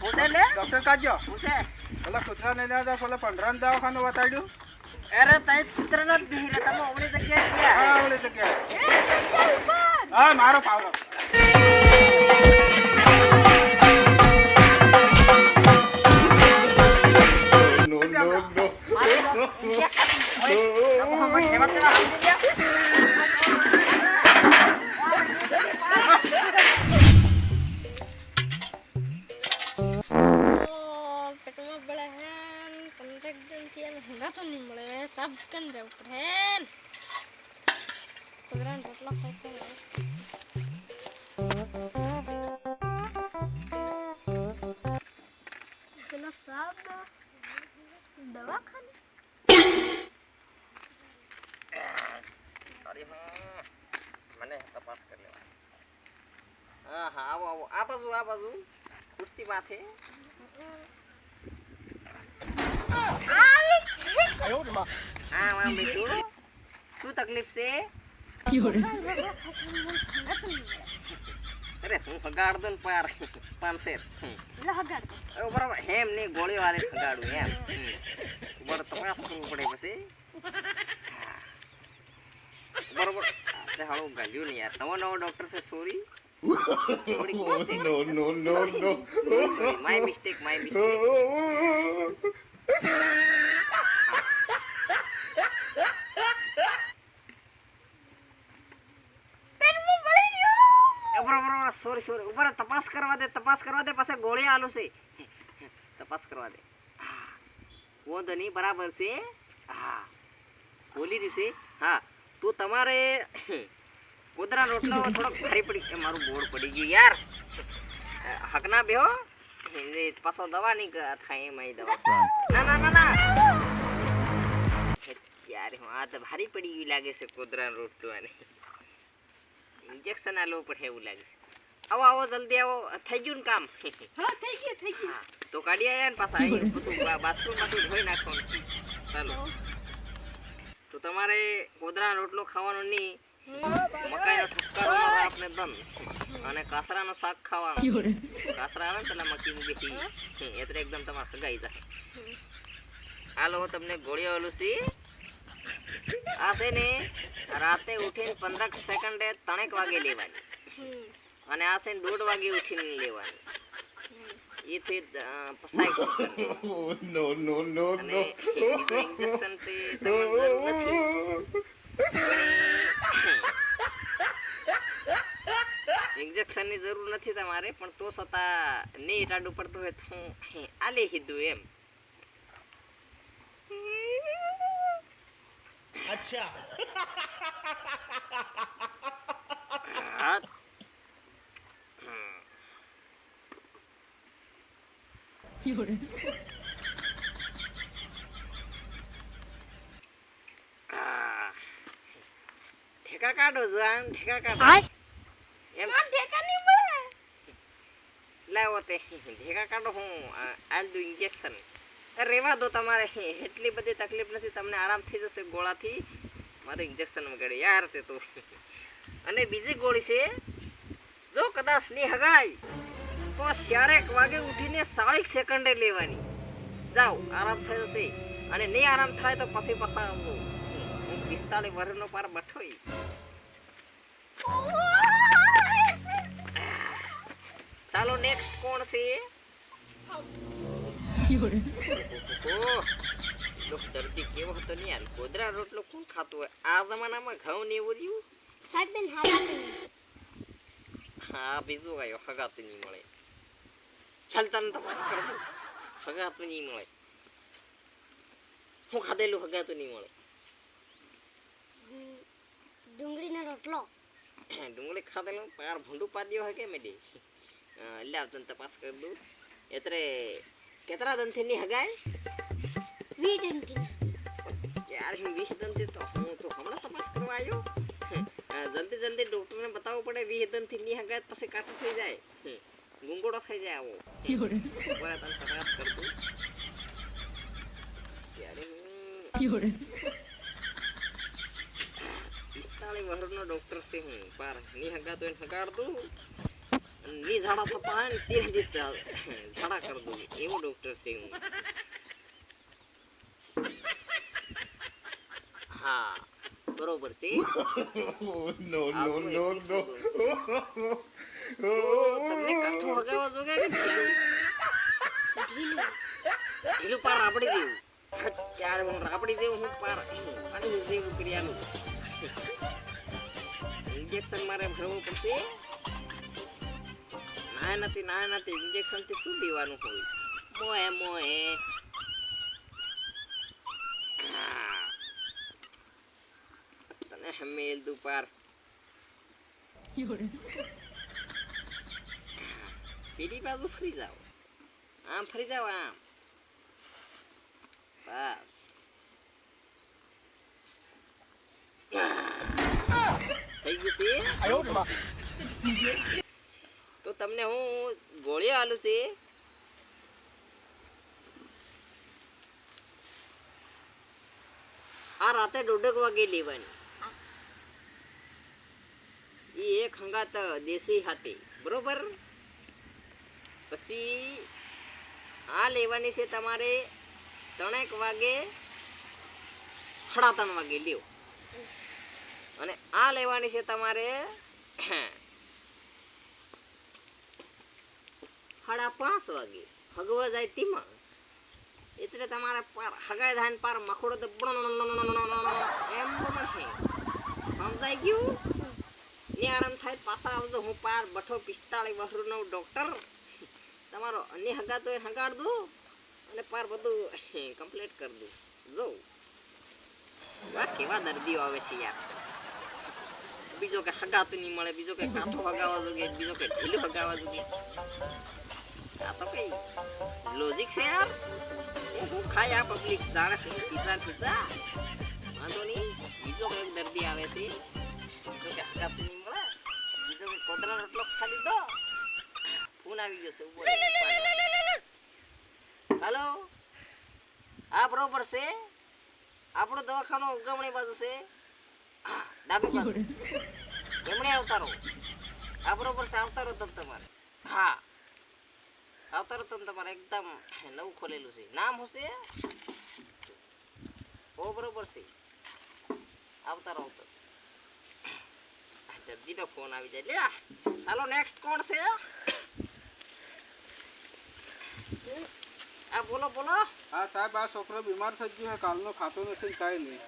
પૂછે લે? ડોક્ટર કાઢજો. પૂછે. પેલા કૂતરાને લઈ આવ્યા પેલા પંડરાને દવાખાનું બતાડ્યું. અરે તઈ કૂતરાનો જ બેહી રહ્યા તમે ઓલી જગ્યાએ ગયા. હા ઓલી જગ્યાએ. હા મારો પાવડો. દિનથી એને હંગાતો નહીં મળે. સાફ કરીને જવું પડે. હે ને. કુતરાને રોટલો ખાઈ પેલો સાહેબ દવાખાને? મને તપાસ કરી લેવા. હા આ બાજુ આ બાજુ. ખુરશી માથે શું તકલીફ છે અરે હું ફગાડ દઉં પાર દો. બરાબર હેમ નહીં ગોળી વાળી ફગાડું એમ. બરાબર તપાસ કરવું પડે પછી બરોબર આપણે હાળું ગાલ્યું નહીં યાર નવો નવો ડોક્ટર છે sorry. My mistake my mistake sorry sorry. ઉપર તપાસ કરવા દે, તપાસ કરવા દે પાસે ગોળી આલુ છે. તપાસ કરવા દે. વાંધો નહીં, બરાબર છે. હા. બોલી રહ્યું છે. હા. તો તમારે કોદરા રોટલો થોડોક ભારી પડી મારું બોર પડી ગયું યાર. હકના બેહો. પાછો દવા નહીં થાય એમાં દવા. ના ના ના ના. યાર હું આ તો ભારી પડી ગયું લાગે છે કુદરા રોટલો અને ઇન્જેક્શન આલવું પડે એવું લાગે છે. આવો આવો જલ્દી આવો. થઈ ગયું ને કામ? હા થઈ ગયું થઈ ગયું. તો કાઢી આવ્યા ને પાછા અહીં બધું બાથરૂમમાંથી ધોઈ નાખવાનું ચાલો. તો તમારે કોદરા રોટલો ખાવાનો નહીં. મકાઈનો ઠપકારો મારો આપને દમ. અને કાસરાનો શાક ખાવાનું. કાસરા આવે ને પેલા મકી મૂકી એકદમ તમારે સગાઈ જાય. હાલો હું તમને ગોળીઓ આલું છું આ છે ને રાતે ઉઠીને પંદર સેકન્ડે ત્રણેક વાગે લેવાની. અને આ છે ને દોઢ વાગે ઉઠીને લેવાની. એથી no. ઇન્જેક્શનથી તમારે જરૂર નથી. ની જરૂર નથી તમારે પણ તો છતાં નહીં ટાડું પડતું હોય તો હું આલી કીધું એમ. અચ્છા ઠેકા કાઢો જાન ઠેકા કાઢો એમ આ ઠેકા નહીં મળે લાવો તે ભેગા કાઢો હું આ આલ દઉં ઇન્જેક્શન રેવા દો તમારે. એટલી બધી તકલીફ નથી, તમને આરામ થઈ જશે ગોળાથી. મારે ઇન્જેક્શન વગાડે યાર તે તો. અને બીજી ગોળી છે, જો કદાચ નહીં હગાય, તો ચારેક વાગે ઉઠીને સાડીક સેકન્ડે લેવાની. જાઓ, આરામ થઈ જશે. અને નહીં આરામ થાય તો પછી પાછા આવજો હું પિસ્તાળીસ વર્ષનો પાર બઠોઈ ચાલો નેક્સ્ટ કોણ છે? ઓહ, લો, દર્દી કેવો હતો ને યાર? ગોદરા રોટલો કોણ ખાતું હોય? આ જમાનામાં ઘઉં ને એવું રહ્યું? સાહેબ બેન હા બીજું કયો હગાતું નહીં મળે. ચાલ તને તપાસ કરો હગાતું નહીં મળે. હું ખાધેલું હગાતું નહીં મળે. ડુંગળીનો રોટલો. ડુંગળી ખાધેલું? પાર ભૂંડું પાદ્યો હોય કે મેડી એટલે તને તપાસ કરી દઉં. એટલે કેટલા દનથી ની હગાય? વી ડંકી યાર હું વીસ દનથી તો હું તો હમણાં તપાસ કરવા આવ્યો. જલ્દી જલ્દી ડોક્ટરને બતાવવું પડે વીસ દનથી ની હગાય પછી કાઠું થઈ જાય. ગુંગોડો થઈ જાય આવો. બરાબર તને તપાસ કરતું. ત્યારે પિસ્તાળીસ વર્ષનો ડોક્ટર છે હું. પારની હગા તો એને હગાડ દઉં ની ઝાડા થતા હોય ને તે દિવસ ઝાડા કરી દઉં. એવો ડોક્ટર છે હું હા બરોબર છે. નો નો નો તો તમને કાઠું હગાવા જોગે ઢીલું? ઢીલું પાર રાબડી દેવું. ચાર હું રાબડી દેવું હું પાર પાણી જેવું કરી આલું ઇન્જેક્શન મારે ભરવું પડશે. ના નથી ના નથી ઇન્જેક્શનથી શું દેવાનું હોય? મોએ મોએ. તને હમેલ દુપાર. પેલી બાજુ ફરી જાઓ. આમ ફરી જાઓ આમ. બસ. થઈ ગયું છે? તો હું ગોળીઓ આલું છે. આ રાતે દોઢેક વાગે લેવાની. એ એક હંગાત દેશી હતી બરોબર? પછી આ લેવાની છે તમારે ત્રણેક વાગે સાડા ત્રણ વાગે લ્યો. અને આ લેવાની છે તમારે સાડા પાંચ વાગે હગવા જાય તેમાં. એટલે તમારે પાર હગાઈ ધાન પાર મખોડો તો એમ બને સમજાઈ ગયું? ને આરામ થાય પાછા આવજો. હું પાર બઠો પિસ્તાળીસ નવ ડોક્ટર તમારો અન્ય હગાતો એ હગાડ દો અને પાર બધું કમ્પ્લીટ કરી દઉં જો. વાહ, કેવા દર્દીઓ આવે છે યાર. બીજો કે હગાતું નહીં મળે, બીજો કે કાંઠો હગાવા જોઈએ, બીજો કે ઢીલું હગાવા જોઈએ. આ તો કઈ લોજિક છે યાર. હું ખાય આ પબ્લિક જાણે પીઝા પીઝા વાંધો નહીં. બીજો કંઈક દર્દી આવે છે, બીજો કે હગાતું નહીં મળે, બીજો કે કોદરા રોટલો ખાલી દો ફોન આવી જશે છે હેલો. હા બરોબર છે. આપણો દવાખાનો ઉગમણી બાજુ છે. ડાબી બાજુ. એમણે અવતારો આ બરોબર છે અવતારો તમ તમારે. હા. અવતારો તમ તમારે. એકદમ નવું ખોલેલું છે. નામ હશે ઓ બરોબર છે. આવતારો આવતો દર્દીનો ફોન આવી જાય. લે હાલો નેક્સ્ટ કોણ છે? આ બોલો બોલો. હા સાહેબ આ છોકરો બીમાર થઈ ગયો છે. કાલનો ખાતો નથી કાંઈ નહીં.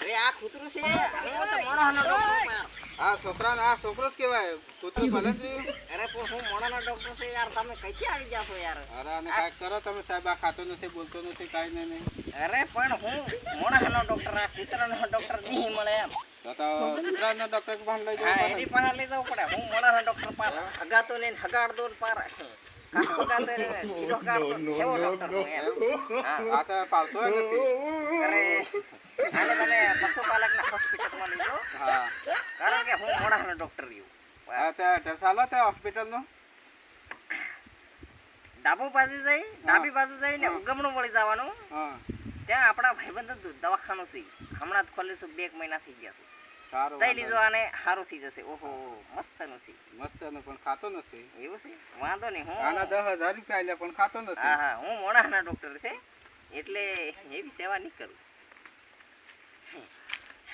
અરે આ કૂતરું છે. હું તો મોણાનો ડોક્ટર આ છોકરાને આ છોકરો જ કહેવાય. કૂતરો ભલે જ અરે પણ હું મોણાનો ડોક્ટર છે યાર. તમે કઈથી આવી જાશો યાર? અરે આને કાંઈક કરો તમે સાહેબ આ ખાતો નથી બોલતો નથી કાંઈ નહીં અરે પણ હું મોણાનો ડોક્ટર આ કૂતરાનો ડોક્ટર નહીં મળે એમ. કૂતરાના ડૉક્ટર પાસે લઈ જવું એની પડે પાસે લઈ જવું પડે. હું મોણાનો ડોક્ટર પાર. હગાતો લઈને હગાડતો ને પાર. નથી અરે આને તમે પશુપાલકના હોસ્પિટલમાં લઈ હા કારણ કે હું મોણાનો ડોક્ટર રહ્યું આ તે એડ્રેસ આલો તે હોસ્પિટલનો ડાબુ બાજુ જઈ ડાબી બાજુ જઈને ઉગમણું વળી જવાનું ત્યાં આપણા ભાઈબંધ દવાખાનું છે હમણાં જ ખોલીશું બે એક મહિના થઈ ગયા છે સારું તઈ આને સારું થઈ જશે. ઓહો મસ્તનું છે. નહીં. પણ ખાતો નથી. એવું છે? વાંધો નહીં આના દસ હજાર રૂપિયા આલ્યા પણ ખાતો નથી. હા હું મોડાના ડોક્ટર છે એટલે એવી સેવા નહીં કરું.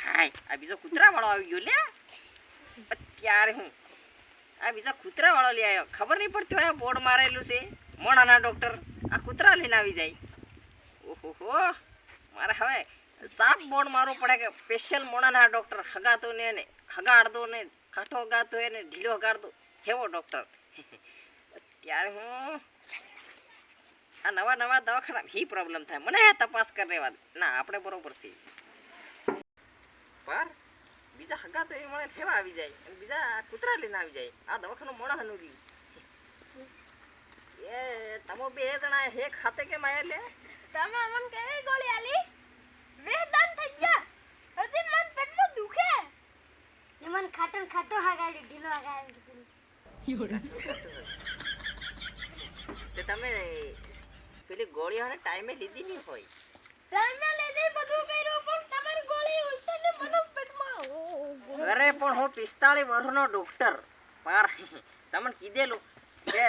હાય આ બીજો કૂતરા વાળો આવી ગયો લે અત્યારે હું આ બીજા કૂતરા વાળો લઈ આવ્યો. ખબર નહીં પડતી હોય બોર્ડ મારેલું છે. મોડાના ડોક્ટર આ કૂતરા લઈને આવી જાય. ઓહો મારે હવે સાફ બોર્ડ મારવું પડે કે સ્પેશિયલ મોણાના ડૉક્ટર હગાતો ને એને હગાડતો ને કાઠો હગાતો એને ઢીલો હગાડતો એવો ડૉક્ટર ત્યારે હું આ નવા નવા દવાખાના હી પ્રોબ્લેમ થાય. મને તપાસ કરી રહેવા ના આપણે બરોબર છે પર બીજા હગા તો એ મળે ફેવા આવી જાય. અને બીજા કૂતરા લઈને આવી જાય. આ દવાખાનું મોડા હનું એ તમે બે જણા હે ખાતે કેમ આયા લે તમે અમને કેવી ગોળી આલી? વેદાન થઈ ગયા. હજી મન પેટમાં દુખે. મન ખાટો ખાટો હગાડી ઢીલો હગાડી તે તમે પેલી ગોળીઓ ને ટાઈમે લીધી નહીં હોય. તમે લીધી બધું કર્યું પણ તમારી ગોળી ઉલટી ને મને પેટમાં અરે પણ હું પિસ્તાળીસ વર્ષનો ડોક્ટર પાર તમને કીધેલું. કે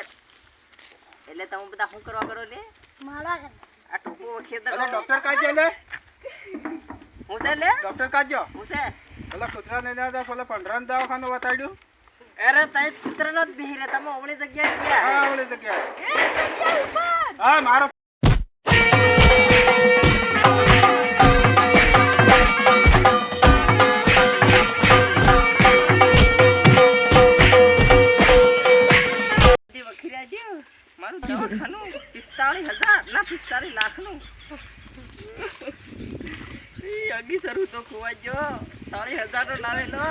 એટલે તમે બધા શું કરવા કરો લે? મારા આ ટોકો ખેતર ડોક્ટર કાઈ લે હું છે લે? ડોક્ટર કાજ્યો. હું છે. પેલા કૂતરાને ના દે પેલા પંડરાને દવાખાનું બતાડ્યું. અરે તઈ કૂતરાનો જ બેહી તમે ઓમણી જગ્યાએ ગયા હા? ઓલી જગ્યાએ. હા મારો. મારું દવાખાનું પિસ્તાળીસ હજાર ના પિસ્તાળીસ લાખનું. ઈ અગી સરું તો ગયો સાડી હજાર નો લાવેલો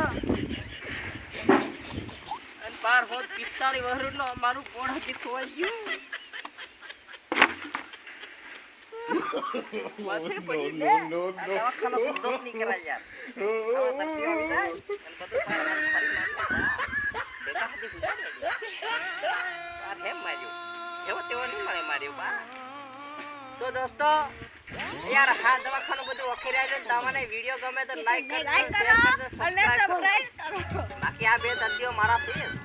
અને બાર હોત પિસ્તાળીસ વહરું નો અમારું કોણ હતી ખોવાઈ ગયું તો દોસ્તો યાર હા દવાખાનું બધું વખેર્યા છે તમને વીડિયો ગમે તો લાઈક કરજો લાઈક શેર કરો કરજો અને સબસ્ક્રાઇબ કરો. સબસ્ક્રાઇબ કરો. બાકી આ બે દર્દીઓ મારા છે